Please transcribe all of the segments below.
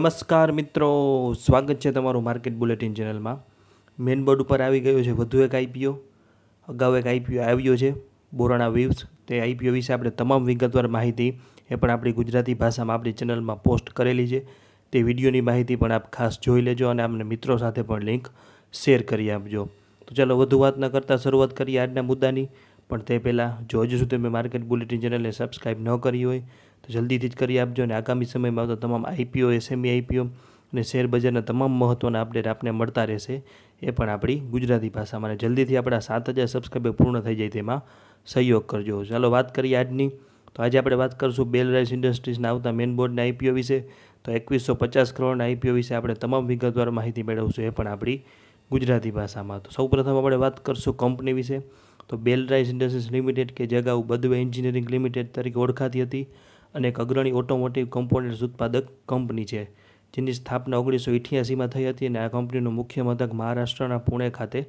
નમસ્કાર મિત્રો, સ્વાગત છે તમારું માર્કેટ બુલેટિન ચેનલમાં. મેન બોર્ડ ઉપર આવી ગયો છે વધુ એક આઈપીઓ અગાઉ એક આઈપીઓ આવ્યો છે, બોરાણા વીવ્સ. તે આઈપીઓ વિશે આપણે તમામ વિગતવાર માહિતી એ પણ આપણી ગુજરાતી ભાષામાં આપણી ચેનલમાં પોસ્ટ કરેલી છે. તે વિડીયોની માહિતી પણ આપ ખાસ જોઈ લેજો અને આપને મિત્રો સાથે પણ લિંક શેર કરી આપજો. તો ચાલો વધુ વાત ન કરતાં શરૂઆત કરીએ આજના મુદ્દાની. પણ તે પહેલાં જો હજુ સુધી મેં માર્કેટ બુલેટિન ચેનલને સબસ્ક્રાઈબ ન કરી હોય તો જલ્દીથી જ કરી આપજો અને આગામી સમયમાં આવતા તમામ આઈપીઓ એસએમઈ આઈપીઓ અને શેર બજારના તમામ મહત્ત્વના અપડેટ આપને મળતા રહેશે. એ પણ આપણી ગુજરાતી ભાષામાં. અને જલ્દીથી આપણા સાત હજાર સબસ્ક્રાઈબર પૂર્ણ થઈ જાય તેમાં સહયોગ કરજો. ચાલો વાત કરીએ આજની. તો આજે આપણે વાત કરીશું બેલ રાઇસ ઇન્ડસ્ટ્રીઝના આવતા મેન બોર્ડના આઈપીઓ વિશે. તો એકવીસો પચાસ કરોડના આઈપીઓ વિશે આપણે તમામ વિગતવાર માહિતી મેળવશું. એ પણ આપણી ગુજરાતી ભાષામાં. તો સૌપ્રથમ આપણે વાત કરીશું કંપની વિશે. તો બેલ રાઇસ ઇન્ડસ્ટ્રીઝ લિમિટેડ કે જગાઉ બધવે એન્જિનિયરિંગ લિમિટેડ તરીકે ઓળખાતી હતી. અને એક અગ્રણી ઓટોમોટિવ કમ્પોનન્ટ્સ ઉત્પાદક કંપની છે, જેની સ્થાપના ઓગણીસો ઇઠ્યાસીમાં થઈ હતી અને આ કંપનીનું મુખ્ય મથક મહારાષ્ટ્રના પુણે ખાતે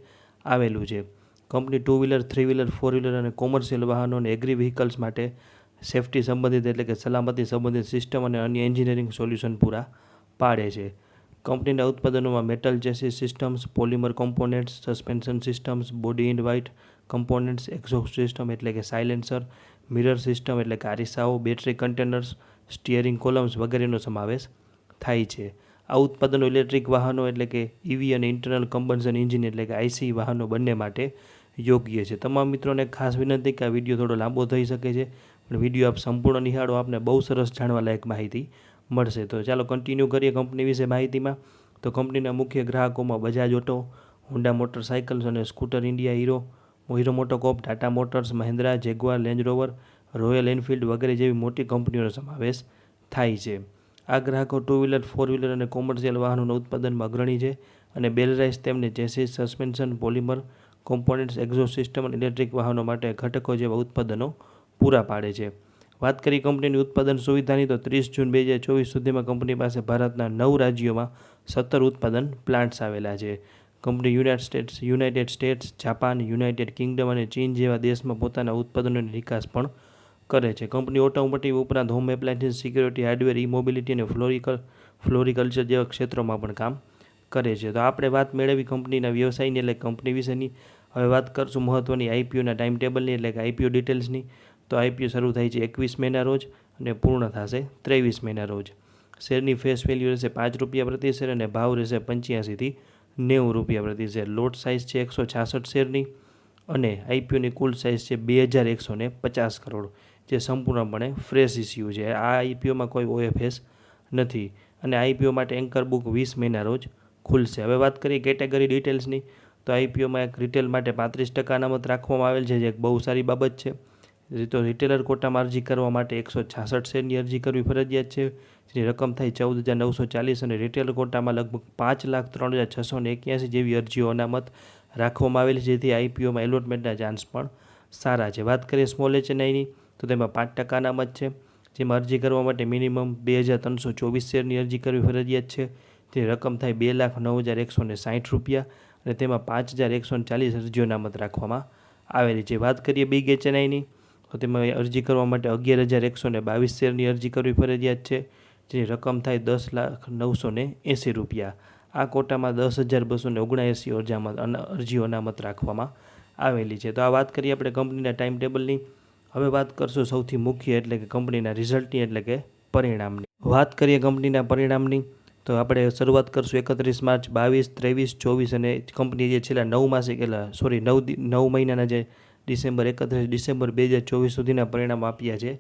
આવેલું છે. Company two wheeler three wheeler four wheeler અને કોમર્શિયલ વાહનો અને એગ્રી વ્હીકલ્સ માટે સેફટી સંબંધિત એટલે કે સલામતી સંબંધિત સિસ્ટમ અને અન્ય એન્જિનિયરિંગ સોલ્યુશન પૂરા પાડે છે. કંપનીના ઉત્પાદનોમાં metal chassis systems polymer components suspension systems body in white components exhaust system એટલે કે સાયલેન્સર મિરર સિસ્ટમ એટલે કે આરિસાઓ બેટરી કન્ટેનર્સ, સ્ટિયરિંગ કોલમ્સ વગેરેનો સમાવેશ થાય છે. આ ઉત્પાદનો ઇલેક્ટ્રિક વાહનો એટલે કે ઇવી અને ઇન્ટરનલ કમ્બન્સન એન્જિન એટલે કે આઈસી વાહનો બંને માટે યોગ્ય છે. તમામ મિત્રોને ખાસ વિનંતી કે આ વીડિયો થોડો લાંબો થઈ શકે છે, પણ વીડિયો આપ સંપૂર્ણ નિહાળો, આપને બહુ સરસ જાણવા લાયક માહિતી મળશે. તો ચાલો કન્ટિન્યુ કરીએ કંપની વિશે માહિતીમાં. તો કંપનીના મુખ્ય ગ્રાહકોમાં બજાજ ઓટો હોન્ડા મોટરસાઇકલ્સ અને Scooter India Hero Hero MotoCorp Tata Motors Mahindra Jaguar Land Rover Royal Enfield વગેરે જેવી મોટી કંપનીઓનો સમાવેશ થાય છે. આ ગ્રાહકો ટુ વ્હીલર ફોર વ્હીલર અને કોમર્શિયલ વાહનોના ઉત્પાદનમાં અગ્રણી છે અને બેલરાઇસ તેમને જેસી suspension, polymer, components, exhaust system અને ઇલેક્ટ્રિક વાહનો માટે ઘટકો જેવા ઉત્પાદનો પૂરા પાડે છે. વાત કરી કંપનીની ઉત્પાદન સુવિધાની, તો ત્રીસ જૂન બે હજાર ચોવીસ સુધીમાં કંપની પાસે ભારતના નવ રાજ્યોમાં સત્તર ઉત્પાદન પ્લાન્ટ્સ આવેલા છે. Company United States United States, Japan, United Kingdom અને ચીન જેવા દેશમાં પોતાના ઉત્પાદનોની નિકાસ પણ કરે છે. કંપની ઓટોમોટિવ ઉપરાંત home appliances security hardware E mobility અને ફ્લોરિકલ ફ્લોરિકલ્ચર જેવા ક્ષેત્રોમાં પણ કામ કરે છે. તો આપણે વાત મેળવી કંપનીના વ્યવસાયની એટલે કંપની વિશેની. હવે વાત કરશું મહત્ત્વની આઈપીઓના ટાઈમ ટેબલની એટલે કે આઈપીઓ ડિટેલ્સની તો આઈપીઓ શરૂ થાય છે એકવીસ મેના રોજ અને પૂર્ણ થશે ત્રેવીસ મેના રોજ. શેરની ફેસ વેલ્યુ રહેશે પાંચ રૂપિયા પ્રતિ શેર અને ભાવ રહેશે પંચ્યાસીથી નેવું રૂપિયા પ્રતિ શેર. લોટ સાઇઝ છે એકસો છાસઠ શેરની અને આઈપીઓની કુલ સાઇઝ છે બે હજાર એકસો ને પચાસ કરોડ. જે સંપૂર્ણપણે ફ્રેશ ઇસ્યુ છે. આ આઈપીઓમાં કોઈ ઓએફએસ નથી અને આઈપીઓ માટે એન્કર બુક વીસ મહિના રોજ ખુલશે. હવે વાત કરીએ કેટેગરી ડિટેલ્સની તો આઈપીઓમાં એક રિટેલ માટે પાંત્રીસ ટકા અનામત રાખવામાં આવેલ છે, જે એક બહુ સારી બાબત છે. તો રિટેલર કોટામાં અરજી કરવા માટે એકસો છાસઠ શેરની અરજી કરવી ફરજિયાત છે, જેની રકમ થાય ચૌદ હજાર નવસો ચાલીસ અને રિટેલ કોટામાં લગભગ પાંચ લાખ ત્રણ હજાર છસો ને એક્યાસી જેવી અરજીઓ અનામત રાખવામાં આવેલી છે, જેથી આઈપીઓમાં એલોટમેન્ટના ચાન્સ પણ સારા છે. વાત કરીએ સ્મોલ એચએનઆઈની તો તેમાં પાંચ ટકા અનામત છે. જેમાં અરજી કરવા માટે મિનિમમ બે હજાર ત્રણસો ચોવીસ શેરની અરજી કરવી ફરજિયાત છે. તે રકમ થાય બે લાખ નવ હજાર એકસો ને સાઠ રૂપિયા અને તેમાં પાંચ હજાર એકસો ને ચાલીસ અરજીઓ અનામત રાખવામાં આવેલી છે. વાત કરીએ બિગ એચએનઆઈની, તો તેમાં અરજી કરવા માટે અગિયાર હજાર એકસો ને બાવીસ શેરની અરજી કરવી ફરજિયાત છે. જેની રકમ થાય દસ લાખ નવસો ને એંસી રૂપિયા. આ કોટામાં દસ હજાર બસો ને ઓગણએંસી અરજામાં અરજીઓ અનામત રાખવામાં આવેલી છે. તો આ વાત કરીએ આપણે કંપનીના ટાઈમ ટેબલની હવે વાત કરશું સૌથી મુખ્ય એટલે કે કંપનીના રિઝલ્ટની એટલે કે પરિણામની. વાત કરીએ કંપનીના પરિણામની, તો આપણે શરૂઆત કરશું એકત્રીસ માર્ચ, બાવીસ, ત્રેવીસ, ચોવીસ અને કંપની જે છેલ્લા નવ માસિક એટલે સોરી, નવ નવ મહિનાના જે ડિસેમ્બર, એકત્રીસ ડિસેમ્બર બે હજાર ચોવીસ સુધીના પરિણામ આપ્યા છે,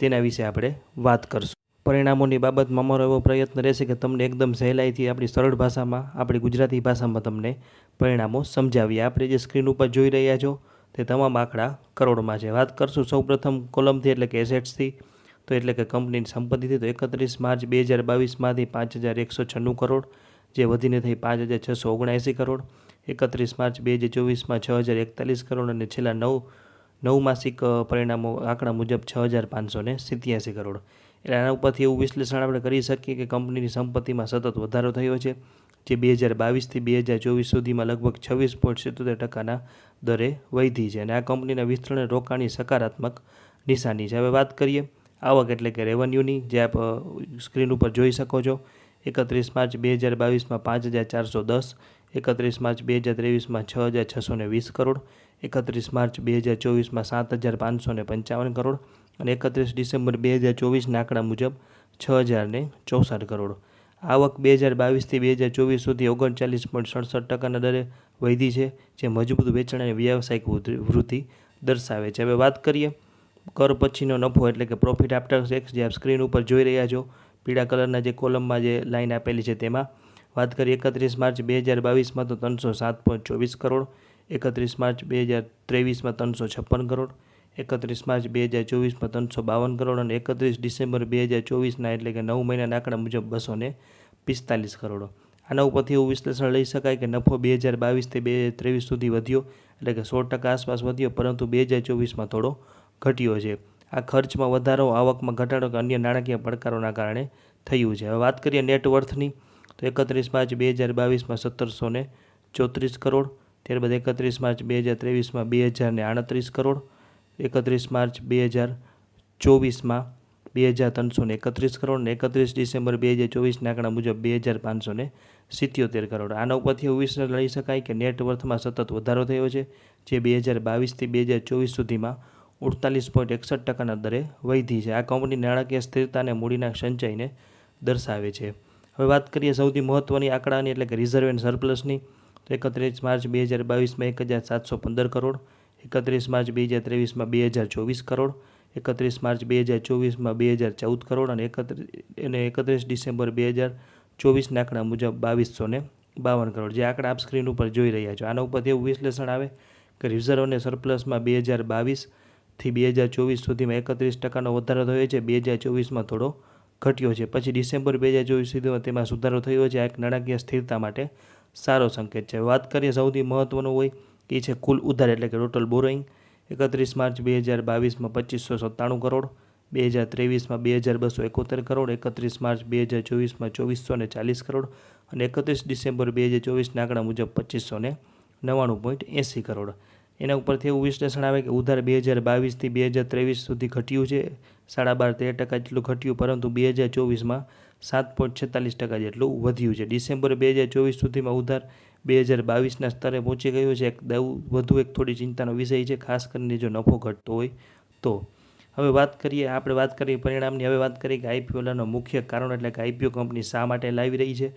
તેના વિશે આપણે વાત કરશું. પરિણામોની બાબતમાં અમારો એવો પ્રયત્ન રહેશે કે તમને એકદમ સહેલાઈથી આપણી સરળ ભાષામાં, આપણી ગુજરાતી ભાષામાં તમને પરિણામો સમજાવીએ. આપણે જે સ્ક્રીન ઉપર જોઈ રહ્યા છો તે તમામ આંકડા કરોડમાં છે. વાત કરશું સૌપ્રથમ કોલમથી એટલે કે એસેટ્સથી. તો એટલે કે કંપનીની સંપત્તિથી તો એકત્રીસ માર્ચ બે હજાર બાવીસમાંથી પાંચ હજાર એકસો છન્નું કરોડ, જે વધીને થઈ પાંચ હજાર છસો ઓગણએંસી કરોડ. એકત્રીસ માર્ચ બે હજાર ચોવીસમાં છ હજાર એકતાલીસ કરોડ અને છેલ્લા નવ નવ માસિક પરિણામો આંકડા મુજબ છ હજાર પાંચસો ને સિત્યાસી કરોડ. એટલે આના ઉપરથી એવું વિશ્લેષણ આપણે કરી શકીએ કે કંપનીની સંપત્તિમાં સતત વધારો થયો છે. જે બે હજાર બાવીસથી બે હજાર ચોવીસ સુધીમાં લગભગ છવ્વીસ પોઈન્ટ સિત્તોતેર ટકાના દરે વધી છે અને આ કંપનીના વિસ્તરણ રોકાણની સકારાત્મક નિશાની છે. હવે વાત કરીએ આવક એટલે કે રેવન્યુની જે આપ સ્ક્રીન ઉપર જોઈ શકો છો. એકત્રીસ માર્ચ બે હજાર બાવીસમાં પાંચ હજાર ચારસો દસ, એકત્રીસ માર્ચ બે હજાર ત્રેવીસમાં છ હજાર છસો ને વીસ કરોડ, એકત્રીસ માર્ચ બે હજાર ચોવીસમાં સાત હજાર પાંચસો ને પંચાવન કરોડ અને એકત્રીસ ડિસેમ્બર બે હજાર ચોવીસના આંકડા મુજબ છ હજાર ચોસઠ કરોડ. આવક બે હજાર બાવીસથી બે હજાર ચોવીસ સુધી ઓગણચાલીસ પોઈન્ટ સડસઠ ટકાના દરે વધી છે, જે મજબૂત વેચાણ અને વ્યાવસાયિક વૃદ્ધિ- દર્શાવે છે. હવે વાત કરીએ કર પછીનો નફો એટલે કે પ્રોફિટ આફ્ટર ટેક્સ જે આપ સ્ક્રીન ઉપર જોઈ રહ્યા છો, પીળા કલરના જે કોલમમાં જે લાઈન આપેલી છે તેમાં. વાત કરીએ એકત્રીસ માર્ચ બે હજાર બાવીસમાં તો ત્રણસો સાત પોઈન્ટ ચોવીસ કરોડ, એકત્રીસ માર્ચ બે હજાર ત્રેવીસમાં ત્રણસો છપ્પન કરોડ એકત્રીસ માર્ચ બે હજાર ચોવીસમાં ત્રણસો બાવન કરોડ અને એકત્રીસ ડિસેમ્બર બે હજાર ચોવીસના એટલે કે નવ મહિનાના આંકડા મુજબ બસો ને પિસ્તાલીસ કરોડો. આના ઉપરથી એવું વિશ્લેષણ લઈ શકાય કે નફો બે હજાર બાવીસથી બે હજાર ત્રેવીસ સુધી વધ્યો એટલે કે સો ટકા આસપાસ વધ્યો, પરંતુ બે હજાર ચોવીસમાં થોડો ઘટ્યો છે. આ ખર્ચમાં વધારો, આવકમાં ઘટાડો કે અન્ય નાણાકીય પડકારોના કારણે થયું છે. હવે વાત કરીએ નેટવર્થની તો એકત્રીસ માર્ચ બે હજાર બાવીસમાં સત્તરસો ચોત્રીસ કરોડ, ત્યારબાદ એકત્રીસ માર્ચ બે હજાર ત્રેવીસમાં બે હજાર ને આડત્રીસ કરોડ એકત્રીસ માર્ચ બે હજાર ચોવીસમાં બે હજાર ત્રણસો ને એકત્રીસ કરોડ ને એકત્રીસ ડિસેમ્બર બે હજાર ચોવીસના આંકડા મુજબ બે હજાર પાંચસો ને સિત્યોતેર કરોડ. આના ઉપરથી એવું વિશ્લેષણ લઈ શકાય કે નેટવર્થમાં સતત વધારો થયો છે, જે બે હજાર બાવીસથી બે હજાર ચોવીસ સુધીમાં ઉડતાલીસ પોઈન્ટ એકસઠ ટકાના દરે વધી છે. આ કંપની નાણાકીય સ્થિરતા અને મૂડીના સંચયને દર્શાવે છે. હવે વાત કરીએ સૌથી મહત્ત્વની આંકડાની, એટલે કે રિઝર્વ એન્ડ સરપ્લસની. તો એકત્રીસ માર્ચ બે હજાર બાવીસમાં એક હજાર સાતસો પંદર કરોડ એકત્રીસ માર્ચ બે હજાર ત્રેવીસમાં બે હજાર ચોવીસ કરોડ, એકત્રીસ માર્ચ બે હજાર ચોવીસમાં બે હજાર ચૌદ કરોડ અને એકત્રીસ અને એકત્રીસ ડિસેમ્બર બે હજાર ચોવીસના આંકડા મુજબ બાવીસો ને બાવન કરોડ. જે આંકડા આપ સ્ક્રીન ઉપર જોઈ રહ્યા છો. આના ઉપરથી એવું વિશ્લેષણ આવે કે રિઝર્વ અને સરપ્લસમાં બે હજાર બાવીસથી બે હજાર ચોવીસ સુધીમાં એકત્રીસ ટકાનો વધારો થયો છે. બે હજાર ચોવીસમાં થોડો ઘટ્યો છે. પછી ડિસેમ્બર બે હજાર ચોવીસ સુધીમાં તેમાં સુધારો થયો છે. આ એક નાણાકીય સ્થિરતા માટે સારો સંકેત છે. વાત કરીએ સૌથી મહત્ત્વનું હોય એ છે કુલ ઉધાર એટલે કે ટોટલ બોરોઈંગ એકત્રીસ માર્ચ બે હજાર બાવીસમાં પચીસો સત્તાણું કરોડ, બે હજાર ત્રેવીસમાં બે હજાર બસો એકોતેર કરોડ, એકત્રીસ માર્ચ બે હજાર ચોવીસમાં ચોવીસો ને ચાલીસ કરોડ અને એકત્રીસ ડિસેમ્બર બે હજાર ચોવીસના આંકડા મુજબ પચીસો ને નવ્વાણું પોઈન્ટ એંસી કરોડ. એના ઉપરથી એવું વિશ્લેષણ આવે કે ઉધાર બે હજાર બાવીસથી બે હજાર ત્રેવીસ સુધી ઘટ્યું છે, સાડા બાર તેર ટકા જેટલું ઘટ્યું, પરંતુ બે હજાર ચોવીસમાં સાત પોઈન્ટ છેતાલીસ ટકા જેટલું વધ્યું છે. ડિસેમ્બર બે હજાર ચોવીસ સુધીમાં ઉધાર બે હજાર બાવીસના સ્તરે પહોંચી ગયું છે. એક વધુ એક થોડી ચિંતાનો વિષય છે, ખાસ કરીને જો નફો ઘટતો હોય તો. હવે વાત કરીએ, આપણે વાત કરીએ પરિણામની. હવે વાત કરીએ કે આઈપીઓ મુખ્ય કારણ એટલે કે આઈપીઓ કંપની શા માટે લાવી રહી છે.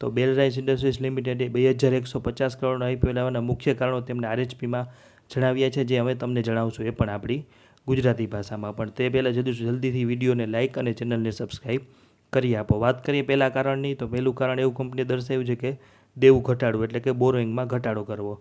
તો બેલરાઇસ ઇન્ડસ્ટ્રીઝ લિમિટેડે બે હજાર એકસો પચાસ કરોડનો આઈપીઓ લાવવાના મુખ્ય કારણો તેમને આરએચપીમાં જણાવ્યા છે, જે અમે તમને જણાવશું એ પણ આપણી ગુજરાતી ભાષામાં. પણ તે પહેલાં જલ્દી જલ્દીથી વિડીયોને લાઇક અને ચેનલને સબસ્ક્રાઈબ કરી આપો. વાત કરીએ પહેલાં કારણની, તો પહેલું કારણ એવું કંપનીએ દર્શાવ્યું છે કે દેવું ઘટાડવું, એટલે કે બોરોઈંગમાં ઘટાડો કરવો.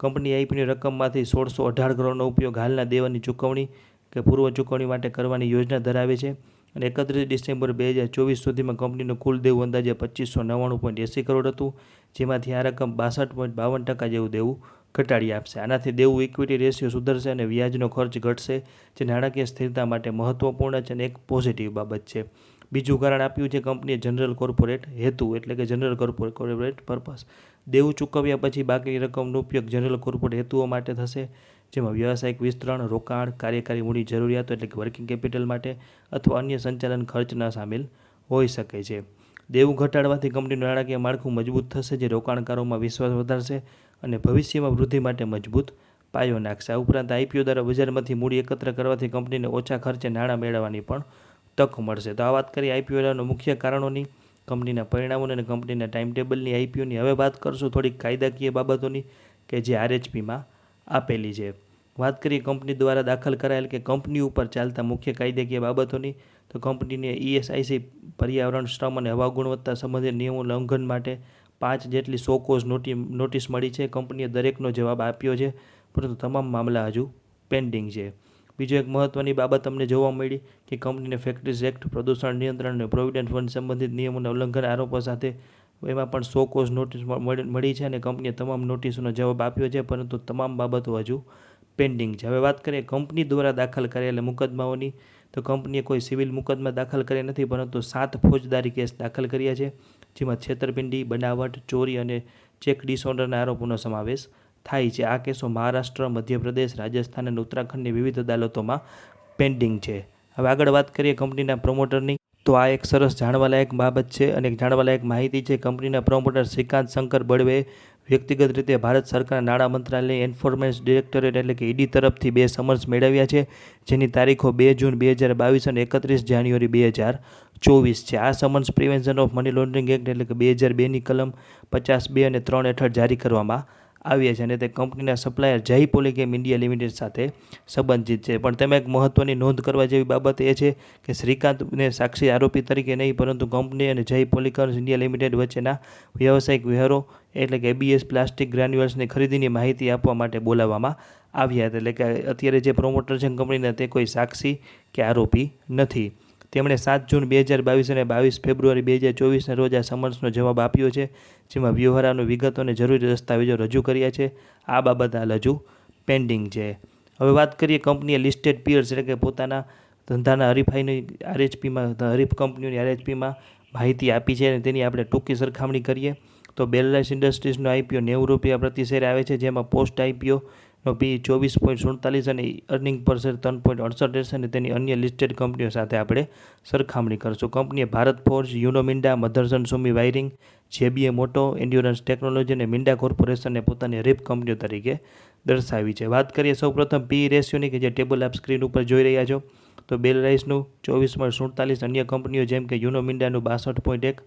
કંપની આઈપીની રકમમાંથી સોળસો અઢાર કરોડનો ઉપયોગ હાલના દેવાની ચૂકવણી કે પૂર્વ ચૂકવણી માટે કરવાની યોજના ધરાવે છે અને એકત્રીસ ડિસેમ્બર બે હજાર ચોવીસ સુધીમાં કંપનીનું કુલ દેવું અંદાજે પચીસો નવ્વાણું પોઈન્ટ એંસી કરોડ હતું, જેમાંથી આ રકમ બાસઠ પોઈન્ટ બાવન ટકા જેવું દેવું ઘટાડી આપશે. આનાથી દેવું ઇક્વિટી રેશિયો સુધરશે અને વ્યાજનો ખર્ચ ઘટશે, જે નાણાકીય સ્થિરતા માટે મહત્વપૂર્ણ છે અને એક પોઝિટિવ બાબત છે. બીજું કારણ આપ્યું છે કંપનીએ જનરલ કોર્પોરેટ હેતુ, એટલે કે જનરલ કોર્પોરેટ પર્પસ. દેવું ચૂકવ્યા પછી બાકીની રકમનો ઉપયોગ જનરલ કોર્પોરેટ હેતુઓ માટે થશે, જેમાં વ્યવસાયિક વિસ્તરણ, રોકાણ, કાર્યકારી મૂડી જરૂરિયાતો, એટલે કે વર્કિંગ કેપિટલ માટે અથવા અન્ય સંચાલન ખર્ચના સામેલ હોઈ શકે છે. દેવું ઘટાડવાથી કંપનીનું નાણાકીય માળખું મજબૂત થશે, જે રોકાણકારોમાં વિશ્વાસ વધારશે અને ભવિષ્યમાં વૃદ્ધિ માટે મજબૂત પાયો નાખશે. આ ઉપરાંત આઈપીઓ દ્વારા બજારમાંથી મૂડી એકત્ર કરવાથી કંપનીને ઓછા ખર્ચે નાણાં મેળવવાની પણ તક મળશે. તો આ વાત કરીએ આઈપીઓના મુખ્ય કારણોની, કંપનીના પરિણામોને અને કંપનીના ટાઈમ ટેબલની આઈપીઓની હવે વાત કરશું થોડીક કાયદાકીય બાબતોની કે જે આરએચપીમાં આપેલી છે. વાત કરીએ કંપની દ્વારા દાખલ કરાયેલ કે કંપની ઉપર ચાલતા મુખ્ય કાયદાકીય બાબતોની, તો કંપનીને ઈએસઆઈસી પર્યાવરણ, શ્રમ અને હવા ગુણવત્તા સંબંધિત નિયમો લંઘન માટે પાંચ જેટલી સો કોઝ નોટિ, નોટિસ મળી છે. કંપનીએ દરેકનો જવાબ આપ્યો છે. પરંતુ તમામ મામલા હજુ પેન્ડિંગ છે. બીજો એક મહત્ત્વની બાબત અમને જોવા મળી કે કંપનીને ફેક્ટરીઝ એક્ટ, પ્રદૂષણ નિયંત્રણ અને પ્રોવિડન્ટ ફંડ સંબંધિત નિયમોના ઉલ્લંઘન આરોપો સાથે એમાં પણ સો કોઝ નોટિસ મળી છે અને કંપનીએ તમામ નોટિસોનો જવાબ આપ્યો છે, પરંતુ તમામ બાબતો હજુ પેન્ડિંગ છે. હવે વાત કરીએ કંપની દ્વારા દાખલ કરેલા મુકદ્દમાઓની. તો કંપનીએ કોઈ સિવિલ મુકદ્દમા દાખલ કર્યા નથી, પરંતુ સાત ફોજદારી કેસ દાખલ કર્યા છે, જેમાં છેતરપિંડી, બનાવટ, ચોરી અને ચેક ડિસઓર્ડરના આરોપોનો સમાવેશ થાય છે. આ કેસો મહારાષ્ટ્ર, મધ્યપ્રદેશ, રાજસ્થાન અને ઉત્તરાખંડની વિવિધ અદાલતોમાં પેન્ડિંગ છે. હવે આગળ વાત કરીએ કંપનીના પ્રમોટરની. તો આ એક સરસ જાણવાલાયક બાબત છે અને એક જાણવાલાયક માહિતી છે. કંપનીના પ્રમોટર શ્રીકાંત શંકર બળવે વ્યક્તિગત રીતે ભારત સરકારના નાણાં મંત્રાલય એન્ફોર્સમેન્ટ ડિરેક્ટોરેટ એટલે કે ઈડી તરફથી બે સમન્સ મેળવ્યા છે, જેની તારીખો બે જૂન બે હજાર બાવીસ અને એકત્રીસ જાન્યુઆરી બે હજાર ચોવીસ છે. આ summons prevention of money laundering act એટલે કે બે હજાર બેની કલમ પચાસ બે અને ત્રણ હેઠળ જારી કરવામાં આવ્યા છે અને તે કંપનીના સપ્લાયર જય પોલીગેમ ઇન્ડિયા લિમિટેડ સાથે સંબંધિત છે. પણ તેમાં એક મહત્ત્વની નોંધ કરવા જેવી બાબત એ છે કે શ્રીકાંતને સાક્ષી આરોપી તરીકે નહીં, પરંતુ કંપની અને જય પોલિકર્સ ઇન્ડિયા લિમિટેડ વચ્ચેના વ્યવસાયિક વ્યવહારો એટલે કે એબીએસ પ્લાસ્ટિક ગ્રેન્યુઅલ્સની ખરીદીની માહિતી આપવા માટે બોલાવવામાં આવ્યા હતા. એટલે કે અત્યારે જે પ્રોમોટર છે કંપનીના, તે કોઈ સાક્ષી કે આરોપી નથી. તેમણે સાત જૂન બે હજાર બાવીસ અને બાવીસ ફેબ્રુઆરી બે હજાર ચોવીસના રોજ આ સમન્સનો જવાબ આપ્યો છે, જેમાં વ્યવહારાનો વિગતો અને જરૂરી દસ્તાવેજો રજૂ કર્યા છે. આ બાબત હાલ હજુ પેન્ડિંગ છે. હવે વાત કરીએ કંપનીએ લિસ્ટેડ પિયર્સ એટલે કે પોતાના ધંધાના હરીફાઈની આરએચપીમાં હરીફ કંપનીઓની આરએચપીમાં માહિતી આપી છે અને તેની આપણે ટૂંકી સરખામણી કરીએ. તો બેલરાઇસ ઇન્ડસ્ટ્રીઝનો આઈપીઓ નેવું રૂપિયા પ્રતિ શેર આવે છે, જેમાં પોસ્ટ આઈપીઓ પી ચોવીસ પોઈન્ટ સુડતાલીસ અને અર્નિંગ પર શેર ત્રણ પોઈન્ટ અડસઠ રહેશે અને તેની અન્ય લિસ્ટેડ કંપનીઓ સાથે આપણે સરખામણી કરશું. કંપનીએ Bharat Forge Uno Minda Motherson Sumi wiring JBA મોટો એન્ડ્યોરન્સ ટેકનોલોજી અને મિન્ડા કોર્પોરેશનને પોતાની રેપ કંપનીઓ તરીકે દર્શાવી છે. વાત કરીએ સૌપ્રથમ પી રેશિયોની કે જે ટેબલ આપ સ્ક્રીન ઉપર જોઈ રહ્યા છો, તો બેલ રાઇસનું ચોવીસ પોઈન્ટ સુડતાલીસ, અન્ય કંપનીઓ જેમ કે યુનોમિન્ડાનું બાસઠ પોઈન્ટ એક,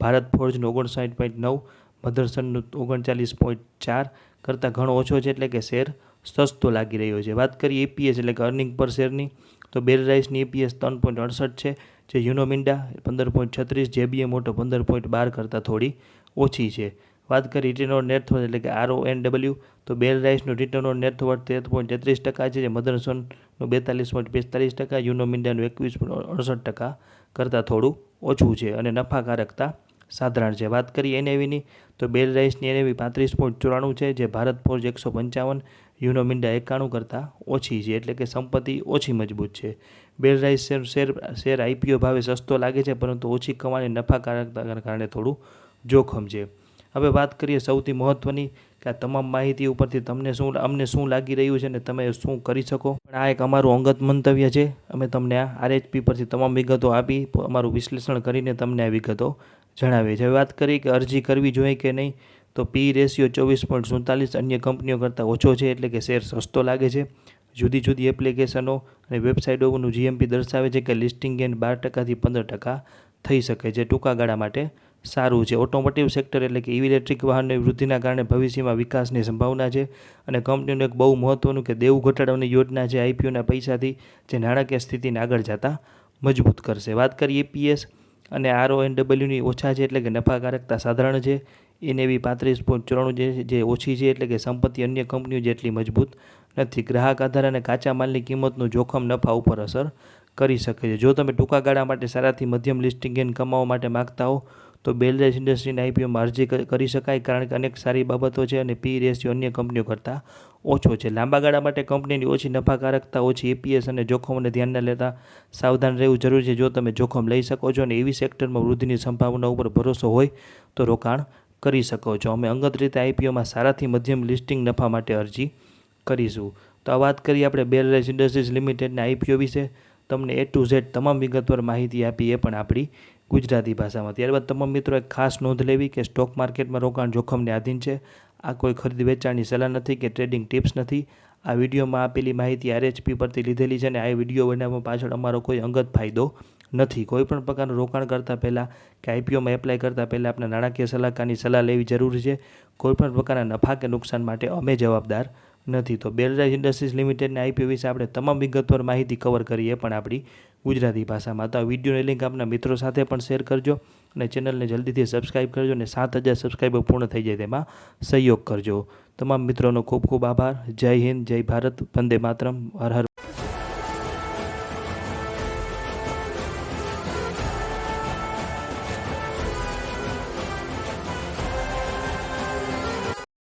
ભારત ફોર્જનું ઓગણસાઠ પોઈન્ટ નવ મધરસનનું ઓગણચાલીસ પોઈન્ટ ચાર કરતાં ઘણો ઓછો છે એટલે કે શેર સસ્તો લાગી રહ્યો છે. વાત કરીએ એપીએસ એટલે કે અર્નિંગ પર શેરની તો બેલ રાઇસની એપીએસ ત્રણ પોઈન્ટ અડસઠ છે, જે યુનોમિન્ડા પંદર પોઈન્ટ છત્રીસ જેબીએ મોટો પંદર પોઈન્ટ બાર કરતાં થોડી ઓછી છે. વાત કરી રિટર્ન ઓન નેટવર્થ એટલે કે આરઓ એન ડબલ્યુ તો બેલ રાઇસનું રિટર્ન ઓન નેટવર્થ તેર પોઈન્ટ તેત્રીસ ટકા છે, જે મધરસોનનું બેતાલીસ પોઈન્ટ પિસ્તાલીસ ટકા યુનોમિન્ડાનું એકવીસ પોઈન્ટ અડસઠ ટકા કરતાં થોડું ઓછું છે અને નફાકારકતા સાધારણ છે. વાત કરીએ એનએવીની તો બેલ રાઇસની એનએવી પાંત્રીસ પોઈન્ટ ચોરાણું છે, જે ભારત ફોર્જ એકસો પંચાવન યુનોમિન્ડા એકાણું કરતાં ઓછી છે, એટલે કે સંપત્તિ ઓછી મજબૂત છે. Belrise share share share IPO ભાવે સસ્તો લાગે છે, પરંતુ ઓછી કમાણી નફાકારકતાના કારણે થોડું જોખમ છે. હવે વાત કરીએ સૌથી મહત્ત્વની કે આ તમામ માહિતી ઉપરથી તમને શું, અમને શું લાગી રહ્યું છે ને તમે શું કરી શકો? પણ આ એક અમારું અંગત મંતવ્ય છે. અમે તમને આ આરએચપી પરથી તમામ વિગતો આપી, અમારું વિશ્લેષણ કરીને તમને આ વિગતો જણાવીએ છીએ. વાત કરીએ કે અરજી કરવી જોઈએ કે નહીં. તો પી રેશિયો ચોવીસ પોઈન્ટ સુડતાલીસ અન્ય કંપનીઓ કરતાં ઓછો છે એટલે કે શેર સસ્તો લાગે છે. જુદી જુદી એપ્લિકેશનો અને વેબસાઇટોનું જીએમપી દર્શાવે છે કે લિસ્ટિંગ ગેન બાર ટકાથી પંદર ટકા થઈ શકે છે ટૂંકા ગાળા માટે. સારું છે. ઓટોમોટિવ સેક્ટર એટલે કે ઇવી ઇલેક્ટ્રિક વાહનની વૃદ્ધિના કારણે ભવિષ્યમાં વિકાસની સંભાવના છે અને કંપનીનું એક બહુ મહત્ત્વનું કે દેવું ઘટાડવાની યોજના છે આઈપીઓના પૈસાથી જે નાણાકીય સ્થિતિને આગળ જતાં મજબૂત કરશે. વાત કરીએ પીએસ અને આરઓ એન ડબલ્યુની ઓછા છે એટલે કે નફાકારકતા સાધારણ છે. એને બી પાંત્રીસ પોઈન્ટ ચોરાણું જે જે ઓછી છે એટલે કે સંપત્તિ અન્ય કંપનીઓ જેટલી મજબૂત નથી. ગ્રાહક આધાર અને કાચા માલની કિંમતનું જોખમ નફા ઉપર અસર કરી શકે છે. જો તમે ટૂંકા ગાળા માટે સારાથી મધ્યમ લિસ્ટિંગ ગેન કમાવવા માટે માગતા હો, તો બેલરેજ ઇન્ડસ્ટ્રીના આઈપીઓમાં અરજી કરી શકાય કારણ કે અનેક સારી બાબતો છે અને પી રેશિયો અન્ય કંપનીઓ કરતાં ઓછો છે. લાંબા ગાળા માટે કંપનીની ઓછી નફાકારકતા, ઓછી એપીએસ અને જોખમોને ધ્યાનમાં લેતા સાવધાન રહેવું જરૂરી છે. જો તમે જોખમ લઈ શકો છો અને એવી સેક્ટરમાં વૃદ્ધિની સંભાવના ઉપર ભરોસો હોય, તો રોકાણ કરી શકો છો. અમે અંગત રીતે આઈપીઓમાં સારાથી મધ્યમ લિસ્ટિંગ નફા માટે અરજી કરીશું. તો આ વાત કરીએ આપણે બેલરેજ ઇન્ડસ્ટ્રીઝ લિમિટેડના આઈપીઓ વિશે. તમને એ ટુ ઝેડ તમામ વિગતવાર માહિતી આપી એ પણ આપણી ગુજરાતી ભાષામાં. ત્યારબાદ તમામ મિત્રો એક ખાસ નોંધ લેવી કે સ્ટોક માર્કેટમાં રોકાણ જોખમને આધીન છે. આ કોઈ ખરીદ વેચાણની સલાહ નથી કે ટ્રેડિંગ ટિપ્સ નથી. આ વિડીયોમાં આપેલી માહિતી આરએચપી પરથી લીધેલી છે અને આ વીડિયો બનાવવા પાછળ અમારો કોઈ અંગત ફાયદો નથી. કોઈપણ પ્રકારનું રોકાણ કરતાં પહેલાં કે આઈપીઓમાં એપ્લાય કરતાં પહેલાં આપણે નાણાકીય સલાહકારની સલાહ લેવી જરૂરી છે. કોઈપણ પ્રકારના નફા કે નુકસાન માટે અમે જવાબદાર નથી. તો બેલરાઇઝ ઇન્ડસ્ટ્રીઝ લિમિટેડના આઈપીઓ વિશે આપણે તમામ વિગતવાર માહિતી કવર કરીએ પણ આપણી ગુજરાતી ભાષામાં. તો આ વિડીયોની લિંક આપના મિત્રો સાથે પણ શેર કરજો અને ચેનલને જલ્દીથી સબસ્ક્રાઈબ કરજો અને સાત હજાર સબસ્ક્રાઈબર પૂર્ણ થઈ જાય તેમાં સહયોગ કરજો. તમામ મિત્રોનો ખૂબ ખૂબ આભાર. જય હિન્દ, જય ભારત. વંદે માતરમ. હર હર